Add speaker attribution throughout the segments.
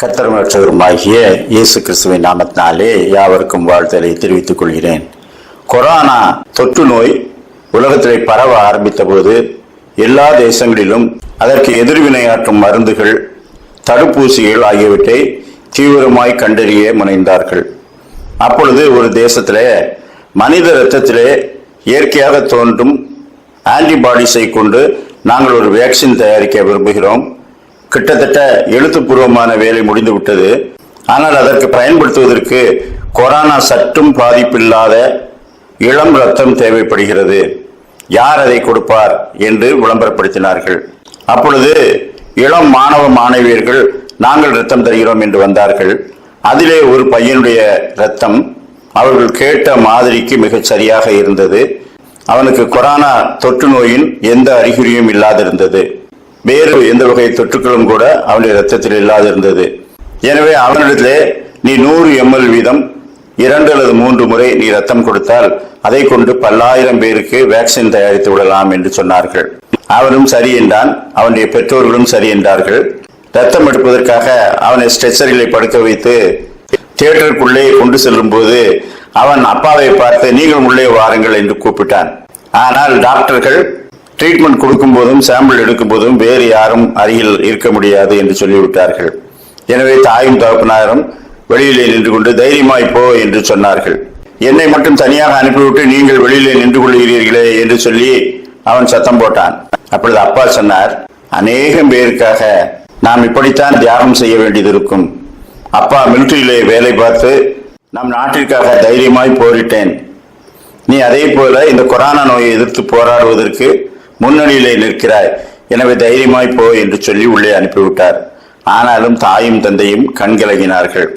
Speaker 1: கத்தரமற்றவருமாகிய இயேசு கிறிஸ்துவின் நாமத்தினாலே யாவருக்கும் வாழ்த்தலை தெரிவித்துக் கொள்கிறேன். கொரோனா தொற்று நோய் உலகத்திலே பரவ ஆரம்பித்த போது எல்லா தேசங்களிலும் அதற்கு எதிர்வினையாற்றும் மருந்துகள் தடுப்பூசிகள் ஆகியவற்றை தீவிரமாய் கண்டறிய முனைந்தார்கள். அப்பொழுது ஒரு தேசத்திலே மனித இரத்தத்திலே இயற்கையாக தோன்றும் ஆன்டிபாடிஸை கொண்டு நாங்கள் ஒரு வேக்சின் தயாரிக்க விரும்புகிறோம். கிட்டத்தட்ட எழுத்துப்பூர்வமான வேலை முடிந்து விட்டது. ஆனால் அதற்கு பயன்படுத்துவதற்கு கொரோனா சற்றும் பாதிப்பில்லாத இளம் ரத்தம் தேவைப்படுகிறது. யார் அதை கொடுப்பார் என்று விளம்பரப்படுத்தினார்கள். அப்பொழுது இளம் மாணவ மாணவியர்கள் நாங்கள் ரத்தம் தருகிறோம் என்று வந்தார்கள். அதிலே ஒரு பையனுடைய ரத்தம் அவர்கள் கேட்ட மாதிரிக்கு மிகச் சரியாக இருந்தது. அவனுக்கு கொரோனா தொற்று நோயின் எந்த அறிகுறியும் இல்லாதிருந்தது. வேறு எந்த வகை தொற்றுக்களும் கூட அவனுடைய ரத்தத்தில் இல்லாதிருந்தது. எனவே அவனிடத்திலே நீ நூறு எம்எல் வீதம் இரண்டு அல்லது மூன்று முறை நீ ரத்தம் கொடுத்தால் அதை கொண்டு பல்லாயிரம் பேருக்கு வேக்சின் தயாரித்து விடலாம் என்று சொன்னார்கள். அவனும் சரி என்றான் அவனுடைய பெற்றோர்களும் சரி என்றார்கள். ரத்தம் எடுப்பதற்காக அவனை ஸ்ட்ரெச்சரிலே படுக்க வைத்து தியேட்டருக்குள்ளே கொண்டு செல்லும் போது அவன் அப்பாவை பார்த்து நீங்கள் உள்ளே வாருங்கள் என்று கூப்பிட்டான். ஆனால் டாக்டர்கள் ட்ரீட்மெண்ட் கொடுக்கும் போதும் சாம்பிள் எடுக்கும் போதும் வேறு யாரும் அருகில் இருக்க முடியாது என்று சொல்லிவிட்டார்கள். எனவே தாயும் தகப்பனாரும் வெளியிலே நின்று கொண்டு தைரியமாய் போ என்று சொன்னார்கள். என்னை மட்டும் தனியாக அனுப்பிவிட்டு நீங்கள் வெளியிலே நின்று கொள்கிறீர்களே என்று சொல்லி அவன் சத்தம் போட்டான். அப்பொழுது அப்பா சொன்னார் அநேகம் பேருக்காக நாம் இப்படித்தான் தியாகம் செய்ய வேண்டியது இருக்கும் அப்பா மிலிட்டரியிலே வேலை பார்த்து நம் நாட்டிற்காக தைரியமாய் போரிட்டேன். நீ அதே போல இந்த கொரோனா நோயை எதிர்த்து போராடுவதற்கு முன்னணியிலே நிற்கிறாய். எனவே தைரியமாய் போ என்று சொல்லி உள்ளே அனுப்பிவிட்டார். ஆனாலும் தாயும் தந்தையும் கண்கலகினார்கள்.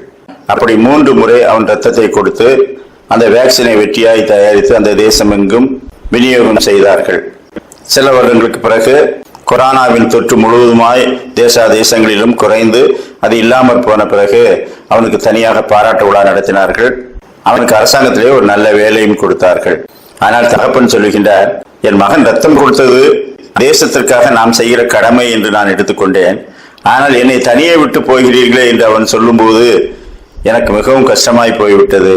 Speaker 1: அப்படி மூன்று முறை அவன் ரத்தத்தை கொடுத்து அந்த வேக்சினை வெற்றியாய் தயாரித்து அந்த தேசமெங்கும் விநியோகம் செய்தார்கள். சில வருடங்களுக்கு பிறகு கொரோனாவின் தொற்று முழுவதுமாய் தேசா தேசங்களிலும் குறைந்து அது இல்லாமற் போன பிறகு அவனுக்கு தனியாக பாராட்டு விழா நடத்தினார்கள். அவனுக்கு அரசாங்கத்திலே ஒரு நல்ல வேலையும் கொடுத்தார்கள். ஆனால் தகப்பன் சொல்லுகின்றார் என் மகன் ரத்தம் கொடுத்தது தேசத்திற்காக நாம் செய்கிற கடமை என்று நான் எடுத்துக்கொண்டேன். ஆனால் என்னை தனியே விட்டு போகிறீர்களே என்று அவன் சொல்லும்போது எனக்கு மிகவும் கஷ்டமாய் போய்விட்டது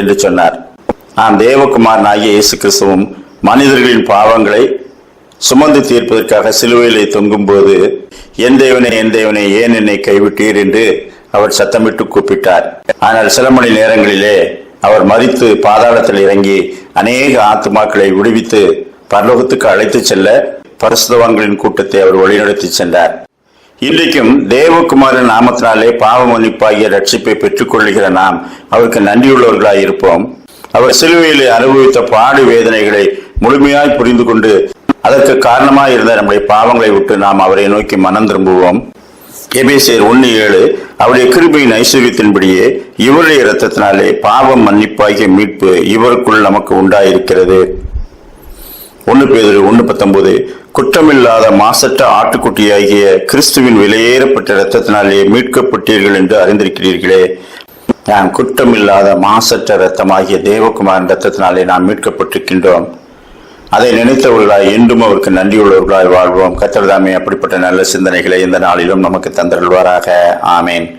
Speaker 1: என்று சொன்னார். ஆம் தேவகுமாரன் ஆகிய இயேசு கிறிஸ்துவும் மனிதர்களின் பாவங்களை சுமந்து தீர்ப்பதற்காக சிலுவையிலே தொங்கும்போது என் தேவனே என் தேவனே ஏன் என்னை கைவிட்டீர்? என்று அவர் சத்தமிட்டு கூப்பிட்டார். ஆனால் சில மணி நேரங்களிலே அவர் மறித்து பாதாளத்தில் இறங்கி அநேக ஆத்துமாக்களை விடுவித்து பரலோகத்துக்கு அழைத்துச் செல்ல பரிசுதவான்களின் கூட்டத்தை அவர் வழிநடத்தி சென்றார். இன்றைக்கும் தேவகுமாரின் நாமத்தினாலே பாவ மன்னிப்பாகிய ரட்சிப்பை பெற்றுக்கொள்கிற நாம் அவருக்கு நன்றியுள்ளவர்களாய் இருப்போம். அவர் சிலுவையிலே அனுபவித்த பாடு வேதனைகளை முழுமையாய் புரிந்து கொண்டு அதற்கு காரணமாக இருந்த நம்முடைய பாவங்களை விட்டு நாம் அவரை நோக்கி மனம் திரும்புவோம். எபேசியர் ஒன்னு ஏழு அவருடைய கிருபையின் ஐஸ்வர்யத்தின்படியே இவருடைய இரத்தத்தினாலே பாவம் மன்னிப்பாகிய மீட்பு இவருக்குள் நமக்கு உண்டாயிருக்கிறது. ஒன்று பேதரு ஒன்று பத்தொன்பது. குற்றமில்லாத மாசற்ற ஆட்டுக்குட்டியாகிய கிறிஸ்துவின் விலையேறப்பட்ட இரத்தத்தினாலே மீட்கப்பட்டீர்கள் என்று அறிந்திருக்கிறீர்களே. நான் குற்றமில்லாத மாசற்ற இரத்தமாகிய தேவகுமாரின் இரத்தத்தினாலே நாம் மீட்கப்பட்டிருக்கின்றோம். அதை நினைத்தவர்களாய் என்றும் அவருக்கு நன்றியுள்ளவர்களாய் வாழ்வோம். கத்தர்தாமே அப்படிப்பட்ட நல்ல சிந்தனைகளை இந்த நாளிலும் நமக்கு தந்தருள்வாராக. ஆமேன்.